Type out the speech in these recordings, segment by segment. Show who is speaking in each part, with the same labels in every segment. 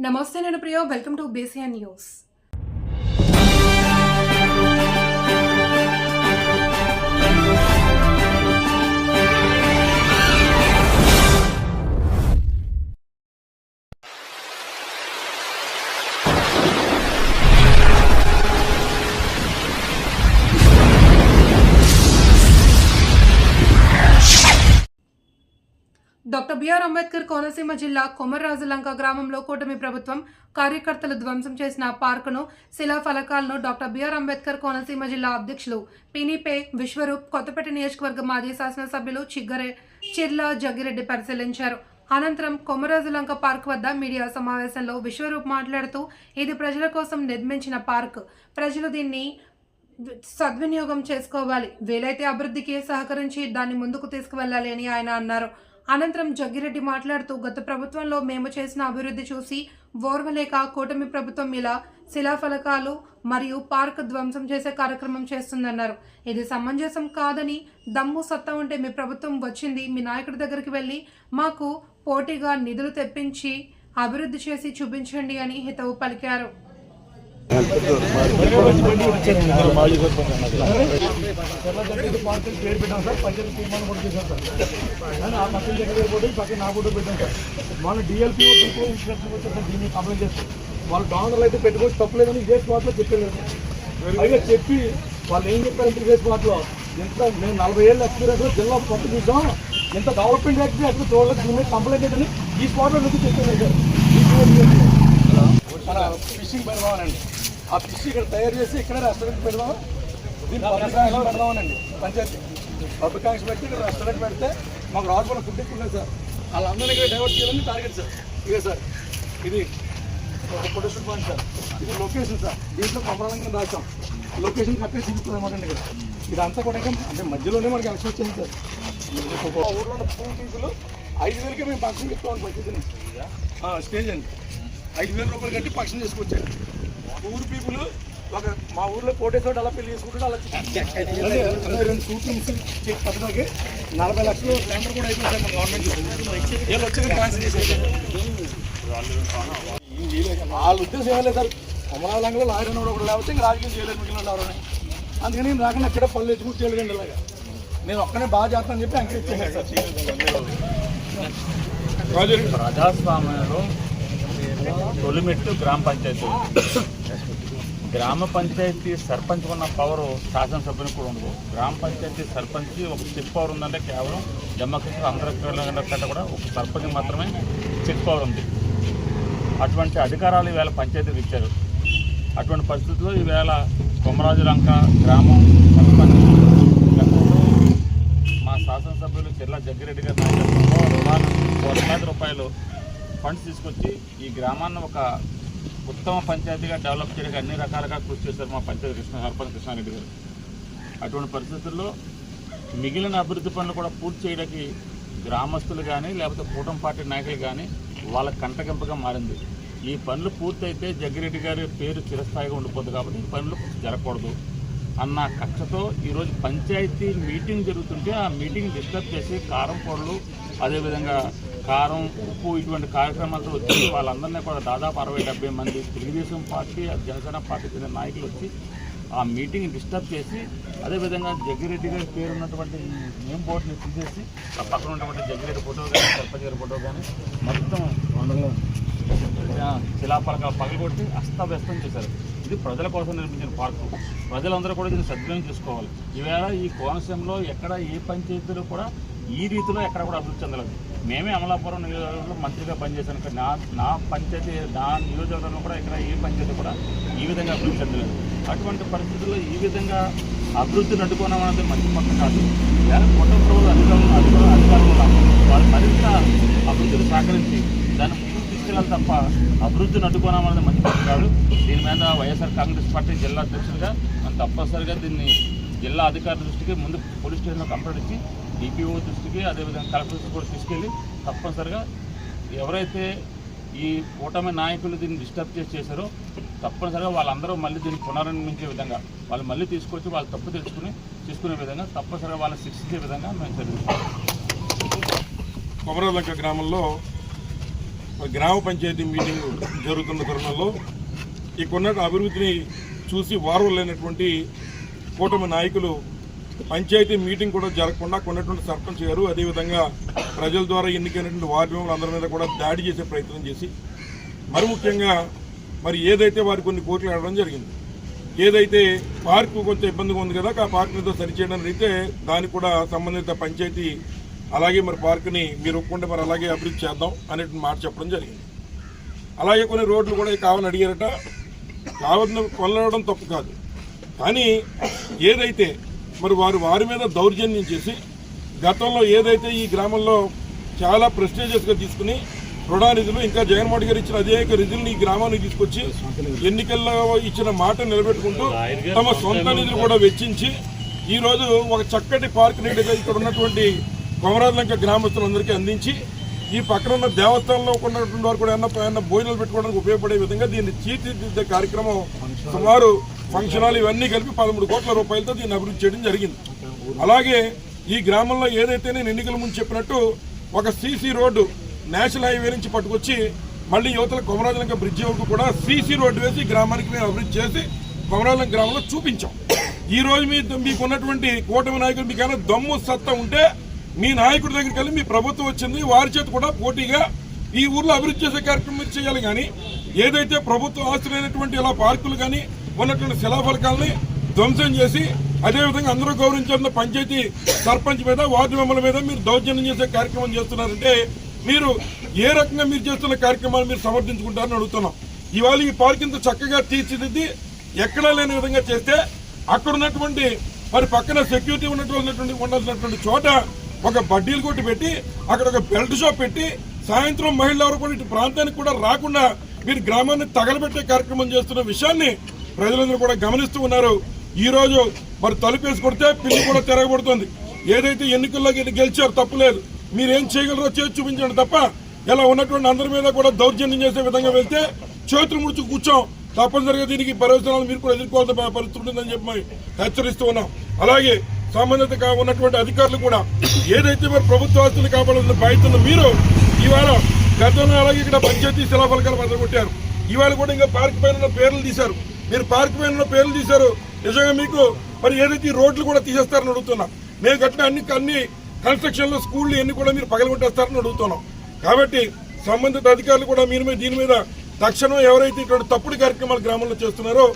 Speaker 1: నమస్తే నేను Priyo welcome to BCN news. Doctor BR Ambedkar Konaseema జిల్లా కొమర్రాజులంక గ్రామంలో కూటమి ప్రభుత్వం కార్యకర్తలు ధ్వంసం చేసిన పార్కును శిలా ఫలకాలను డాక్టర్ బిఆర్ అంబేద్కర్ కోనసీమ జిల్లా అధ్యక్షులు పినిపే విశ్వరూప్ కొత్తపేట నియోజకవర్గ మాజీ శాసనసభ్యులు చిగ్గరే చిర్ల జగ్గిరెడ్డి పరిశీలించారు. అనంతరం కొమరాజులంక పార్క్ వద్ద మీడియా సమావేశంలో విశ్వరూప్ మాట్లాడుతూ ఇది ప్రజల కోసం నిర్మించిన పార్క్. ప్రజలు దీన్ని సద్వినియోగం చేసుకోవాలి. వీలైతే అభివృద్ధికి సహకరించి దాన్ని ముందుకు తీసుకువెళ్ళాలి అని ఆయన అన్నారు. అనంతరం జగ్గిరెడ్డి మాట్లాడుతూ గత ప్రభుత్వంలో మేము చేసిన అభివృద్ధి చూసి ఓర్వలేక కూటమి ప్రభుత్వం ఇలా శిలాఫలకాలు మరియు పార్క్ ధ్వంసం చేసే కార్యక్రమం చేస్తుందన్నారు. ఇది సమంజసం కాదని దమ్ము సత్తా ఉంటే మీ ప్రభుత్వం వచ్చింది మీ నాయకుడి దగ్గరికి వెళ్ళి మాకు పోటీగా నిధులు తెప్పించి అభివృద్ధి చేసి చూపించండి అని హితవు పలికారు.
Speaker 2: పార్కులు పేరు పెట్టాం సార్ పంచాయతీ తీర్మానం కూడా చేశాం సార్. కానీ ఆ పక్కన దగ్గర పోటీ పక్కన నా కూడా పెట్టాం సార్. మన డిఎల్పీ వచ్చి సార్ దీన్ని కంప్లైంట్ చేస్తాం వాళ్ళు డౌన్లు అయితే పెట్టుకోవచ్చు తప్పలేదని ఇదే స్పాట్లో చెప్పలేదు పైగా చెప్పి వాళ్ళు ఏం చెప్పారంటే ఇదే స్పాట్లో ఎంత మేము నలభై ఏళ్ళు ఎక్స్పీరియన్స్ జిల్లా కొత్త చూసాం ఎంత డెవలప్మెంట్ అయితే అక్కడ చూడలేదు దీని మీద కంప్లైంట్ అయితే ఈ స్పాట్లో నుంచి చెప్పాను సార్. ఫిషింగ్ ఫిషింగ్ పెడదామనండి ఆ ఫిష్ ఇక్కడ తయారు చేసి ఇక్కడ రెస్టారెంట్ పెడదాం దీన్ని పబ్లిక్ ఆంక్షన్ పెడదామనండి. పంచాయతీ. పబ్లిక్ ఆంక్షన్ పెట్టి ఇక్కడ రెస్టారెంట్ పెడితే మాకు రాజుకున్న ఫుడ్ ఎక్కువ సార్. వాళ్ళందరినీ ఇక్కడ డైవర్ట్ చేయాలని టార్గెట్ సార్. ఇదే సార్. ఇది ఒక ఫోటోషూట్ పాయింట్ సార్. ఇది లొకేషన్ సార్. దీంట్లో కొమరాలంగా దాచాం. లొకేషన్ కట్టే చూపిస్తుంది అనమాట అండి ఇక్కడ. ఇదంతా కూడా అంటే మధ్యలోనే మనకి ఎలక్షన్ వచ్చింది సార్. ఊర్లో ఉన్న పూల్ పీపుల్ ఐదు వేలకే మేము ఫంక్షన్ చెప్తామని పంచాయతీని. స్టేజ్ అండి. ఐదు వేల రూపాయలు కట్టి ఫంక్షన్ చేసుకొచ్చారు. ఊరు పీపుల్ ఒక మా ఊర్లో కోటేశ్వర అలా పెళ్ళి చేసుకుంటాడు అలా రెండు షూటింగ్స్ పద్ధతికి నలభై లక్షలు టెండర్ కూడా అయిపోయింది సార్ మన గవర్నమెంట్ వీళ్ళు వచ్చి క్యాన్సిల్ చేసేసారు వాళ్ళ ఉద్దేశం ఏం లేదు సార్ కొమరాలంగా లాయర్ అని ఒకటి లేకపోతే ఇంకా రాజకీయం చేయలేదు మిగిలిన ఎవరైనా. అందుకని నేను రాకుండా ఎక్కడ పళ్ళు ఎత్తుకుని చేయలేదండి ఇలాగా. నేను ఒక్కనే బాగా చేస్తానని చెప్పి చేశాను సార్.
Speaker 3: ప్రజాస్వామ్యంలో తొలిమెట్టు గ్రామ పంచాయతీ. గ్రామ పంచాయతీ సర్పంచ్ ఉన్న పవర్ శాసనసభ్యునికి కూడా ఉండదు. గ్రామ పంచాయతీ సర్పంచ్ ఒక చిట్ పవర్ ఉందంటే కేవలం డెమోక్రసీ అందరికీ కూడా ఒక సర్పంచ్ మాత్రమే చిట్ పవర్ ఉంది. అటువంటి అధికారాలు ఈవేళ పంచాయతీకి ఇచ్చారు. అటువంటి పరిస్థితుల్లో ఈవేళ కొమరాజులంక గ్రామం సర్పంచ్ మా శాసనసభ్యులు చెర్ల జగ్గిరెడ్డి గారి నాయకత్వంలో రుణాలు కోట్ల రూపాయలు ఫండ్స్ తీసుకొచ్చి ఈ గ్రామాన్ని ఒక ఉత్తమ పంచాయతీగా డెవలప్ చేయడానికి అన్ని రకాలుగా కృషి చేశారు మా పంచాయతీ కృష్ణ సర్పంచ్ కృష్ణారెడ్డి గారు. అటువంటి పరిస్థితుల్లో మిగిలిన అభివృద్ధి పనులు కూడా పూర్తి చేయడానికి గ్రామస్తులు కానీ లేకపోతే కూటమి పార్టీ నాయకులు కానీ వాళ్ళ కంటగింపగా మారింది. ఈ పనులు పూర్తయితే జగ్గిరెడ్డి గారి పేరు చిరస్థాయిగా ఉండిపోద్ది కాబట్టి ఈ పనులు జరగకూడదు అన్న కక్షతో ఈరోజు పంచాయతీ మీటింగ్ జరుగుతుంటే ఆ మీటింగ్ డిస్టర్బ్ చేసి కారం పొడలు అదేవిధంగా కారం ఉప్పు ఇటువంటి కార్యక్రమాలతో వచ్చి వాళ్ళందరినీ కూడా దాదాపు అరవై డెబ్బై మంది తెలుగుదేశం పార్టీ జనసేన పార్టీ చెందిన నాయకులు వచ్చి ఆ మీటింగ్ డిస్టర్బ్ చేసి అదేవిధంగా జగ్గిరెడ్డి గారి పేరు ఉన్నటువంటి నేమ్ బోర్డుని తీసేసి ఆ పక్కన ఉన్నటువంటి జగ్గిరెడ్డి ఫోటో కానీ సర్పంచ్ గారి ఫోటో కానీ మొత్తం ఆ, శిలాపలకాలు పగలగొట్టి అస్తవ్యస్తం చేశారు. ఇది ప్రజల కోసం నిర్మించిన పార్కు. ప్రజలందరూ కూడా దీన్ని సద్వినియోగం చేసుకోవాలి. ఈవేళ ఈ కోనసీమలో ఎక్కడ ఏ పంచాయతీలో కూడా ఈ రీతిలో ఎక్కడ కూడా అభివృద్ధి చెందలేదు. మేమే అమలాపురం నియోజకవర్గంలో మంత్రిగా పనిచేశాను. కానీ నా నా పంచాయతీ నా నియోజకవర్గంలో కూడా ఇక్కడ ఏ పంచాయతీ కూడా ఈ విధంగా అభివృద్ధి చెందలేదు. అటువంటి పరిస్థితుల్లో ఈ విధంగా అభివృద్ధిని అడ్డుకోవడం అనేది మంచి పక్కన కాదు. వేరే కొత్త ప్రభుత్వ అధికారులు అధికారులు అధికారులు వాళ్ళు మరింత అభివృద్ధిని సహకరించి దాన్ని ముందుకు తీసుకెళ్ళాలి తప్ప అభివృద్ధిని అడ్డుకోవడం అనేది మంచి పక్కన కాదు. దీని మీద వైఎస్ఆర్ కాంగ్రెస్ పార్టీ జిల్లా అధ్యక్షులుగా మనం తప్పనిసరిగా దీన్ని జిల్లా అధికారుల దృష్టికి ముందు పోలీస్ స్టేషన్లో కంప్లైంట్ ఇచ్చి డిపిఓ దృష్టికి అదేవిధంగా కలెక్టర్ దృష్టికి కూడా తీసుకెళ్ళి తప్పనిసరిగా ఎవరైతే ఈ కూటమి నాయకులు దీన్ని డిస్టర్బ్ చేసి చేశారో తప్పనిసరిగా వాళ్ళందరూ మళ్ళీ దీన్ని పునర్నిర్మించే విధంగా వాళ్ళు మళ్ళీ తీసుకొచ్చి వాళ్ళు తప్పు తెలుసుకుని తీసుకునే విధంగా తప్పనిసరిగా వాళ్ళని శిక్షించే విధంగా మేము చదువుతాం
Speaker 4: కొమరలంక గ్రామంలో గ్రామ పంచాయతీ మీటింగ్ జరుగుతున్న తరుణంలో ఇక్కడున్న అభివృద్ధిని చూసి వారు లేనటువంటి కూటమి నాయకులు పంచాయతీ మీటింగ్ కూడా జరగకుండా కొన్నటువంటి సర్పంచ్ గారు అదేవిధంగా ప్రజల ద్వారా ఎన్నికైనటువంటి వార్డు మెంబర్లు అందరి మీద కూడా దాడి చేసే ప్రయత్నం చేసి మరి ముఖ్యంగా మరి ఏదైతే వారి కొన్ని కోట్లు ఆడడం జరిగింది ఏదైతే పార్కు కొంచెం ఇబ్బందిగా ఉంది కదా ఆ పార్క్ ఏదో సరిచేయడానికి అయితే దానికి కూడా సంబంధిత పంచాయతీ అలాగే మరి పార్కుని మీరు ఒప్పుకుంటే మరి అలాగే అభివృద్ధి చేద్దాం అనేటువంటి మాట చెప్పడం జరిగింది. అలాగే కొన్ని రోడ్లు కూడా కావాలని అడిగారట. కావాలని కొనడం తప్పు కాదు. కానీ ఏదైతే మరి వారు వారి మీద దౌర్జన్యం చేసి గతంలో ఏదైతే ఈ గ్రామంలో చాలా ప్రెస్టేజియస్గా తీసుకుని రుణా నిధులు ఇంకా జగన్మోహన్ గారు ఇచ్చిన అనేక నిధులను ఈ గ్రామానికి తీసుకొచ్చి ఎన్నికల్లో ఇచ్చిన మాట నిలబెట్టుకుంటూ తమ సొంత నిధులు కూడా వెచ్చించి ఈ రోజు ఒక చక్కటి పార్క్ నీటిగా ఇక్కడ ఉన్నటువంటి కొమరాజలంక గ్రామస్తులందరికీ అందించి ఈ పక్కన ఉన్న దేవస్థానంలో ఉన్నటువంటి వారు కూడా ఏమన్నా భోజనాలు పెట్టుకోవడానికి ఉపయోగపడే విధంగా దీన్ని తీర్చిదిద్దే కార్యక్రమం సుమారు ఫంక్షన్ ఇవన్నీ కలిపి పదమూడు కోట్ల రూపాయలతో దీన్ని అభివృద్ధి చేయడం జరిగింది. అలాగే ఈ గ్రామంలో ఏదైతే నేను ఎన్నికల ముందు చెప్పినట్టు ఒక సీసీ రోడ్డు నేషనల్ హైవే నుంచి పట్టుకొచ్చి మళ్ళీ యువతల కొమరాజలంక బ్రిడ్జి వరకు కూడా సీసీ రోడ్డు వేసి గ్రామానికి మేము అభివృద్ధి చేసి కొమరాజలంక గ్రామంలో చూపించాం. ఈ రోజు మీ మీకు ఉన్నటువంటి కూటమి నాయకులు మీకైనా దమ్ము సత్తా ఉంటే మీ నాయకుడి దగ్గరికి వెళ్ళి మీ ప్రభుత్వం వచ్చింది వారి చేత కూడా పోటీగా ఈ ఊర్లో అభివృద్ధి చేసే కార్యక్రమం చేయాలి కానీ ఏదైతే ప్రభుత్వ ఆస్తులైనటువంటి ఇలా పార్కులు కానీ ఉన్నటువంటి శిలాఫలకాలని ధ్వంసం చేసి అదేవిధంగా అందరూ గౌరవించాలన్న పంచాయతీ సర్పంచ్ మీద వార్డు మెంబర్ల మీద మీరు దౌర్జన్యం చేసే కార్యక్రమం చేస్తున్నారంటే మీరు ఏ రకంగా మీరు చేస్తున్న కార్యక్రమాలు మీరు సమర్థించుకుంటారని అడుగుతున్నాం. ఇవాళ ఈ పార్క్ ఇంత చక్కగా తీర్చిదిద్ది ఎక్కడా లేని విధంగా చేస్తే అక్కడ ఉన్నటువంటి మరి పక్కన సెక్యూరిటీ ఉన్నటువంటి ఉండాల్సినటువంటి చోట ఒక బడ్డీలు కొట్టి పెట్టి అక్కడ ఒక బెల్ట్ షాప్ పెట్టి సాయంత్రం మహిళలు ఎవరు కూడా ఇటు ప్రాంతానికి కూడా రాకుండా మీరు గ్రామాన్ని తగలబెట్టే కార్యక్రమం చేస్తున్న విషయాన్ని ప్రజలందరూ కూడా గమనిస్తూ ఉన్నారు. ఈ రోజు మరి తలుపేసి కొడితే పిల్లి కూడా తిరగబడుతుంది. ఏదైతే ఎన్నికల్లో గెలిచారు తప్పులేదు మీరేం చేయగలరో చేసి చూపించండి తప్ప ఇలా ఉన్నటువంటి అందరి మీద కూడా దౌర్జన్యం చేసే విధంగా వెళ్తే చేతులు ముడుచు కూర్చోం. తప్పనిసరిగా దీనికి ప్రయోజనాలు మీరు కూడా ఎదుర్కోవాల్సిన పరిస్థితి ఉంటుందని చెప్పి మేము హెచ్చరిస్తూ ఉన్నాం. అలాగే సంబంధిత ఉన్నటువంటి అధికారులు కూడా ఏదైతే మరి ప్రభుత్వ ఆస్తులు కాపాడుతున్న బాధ్యతలు మీరు ఇవాళ గతంలో అలాగే ఇక్కడ పంచాయతీ శిలాఫలకాలు మొదలుకొట్టారు ఇవాళ కూడా ఇంకా పార్క్ పైన పేర్లు తీశారు. మీరు పార్క్ పైన పేర్లు తీశారు. నిజంగా మీకు మరి ఏదైతే ఈ రోడ్లు కూడా తీసేస్తారని అడుగుతున్నా. మేము కట్టిన అన్ని అన్ని కన్స్ట్రక్షన్లో స్కూళ్ళు ఎన్ని కూడా మీరు పగలగొట్టేస్తారని అడుగుతున్నాం. కాబట్టి సంబంధిత అధికారులు కూడా మీరు మీద దీని మీద తక్షణం ఎవరైతే ఇటువంటి తప్పుడు కార్యక్రమాలు గ్రామంలో చేస్తున్నారో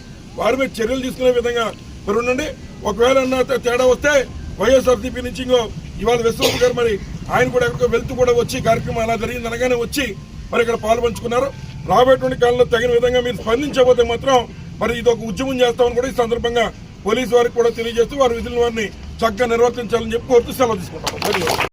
Speaker 4: వారి మీద చర్యలు తీసుకునే విధంగా మరి ఉండండి ఒకవేళ తేడా వస్తే వైఎస్ఆర్సీపీ నుంచి ఇంకో ఇవాళ విశ్వనాథ్ గారు మరి ఆయన కూడా ఎక్కడికో వెళ్తూ కూడా వచ్చి కార్యక్రమం అలా జరిగింది అనగానే వచ్చి మరి ఇక్కడ పాల్పంచుకున్నారు రాబోయేటువంటి కాలంలో తగిన విధంగా మీరు స్పందించకపోతే మాత్రం మరి ఇది ఒక ఉద్యమం చేస్తామని కూడా ఈ సందర్భంగా పోలీసు వారికి కూడా తెలియజేస్తూ వారి విధులను వారిని చక్కగా నిర్వర్తించాలని చెప్పి కోరుతూ సెలవు తీసుకుంటాం